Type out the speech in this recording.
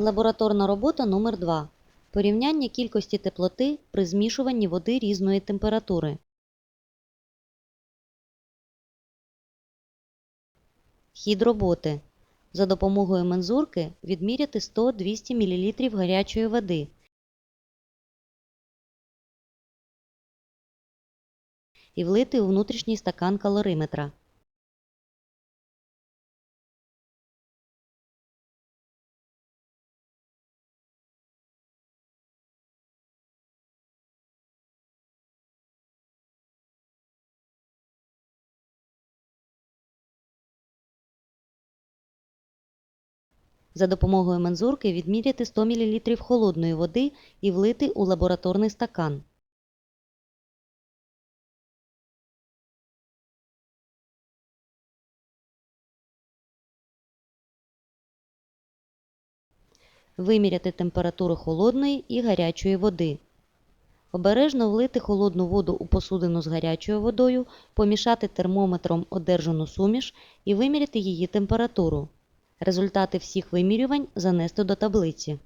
Лабораторна робота номер 2 Порівняння кількості теплоти при змішуванні води різної температури. Хід роботи. За допомогою мензурки відміряти 100-200 мл гарячої води. І влити у внутрішній стакан калориметра. За допомогою мензурки відміряти 100 мл холодної води і влити у лабораторний стакан. Виміряти температуру холодної і гарячої води. Обережно влити холодну воду у посудину з гарячою водою, помішати термометром одержану суміш і виміряти її температуру. Результати всіх вимірювань занести до таблиці.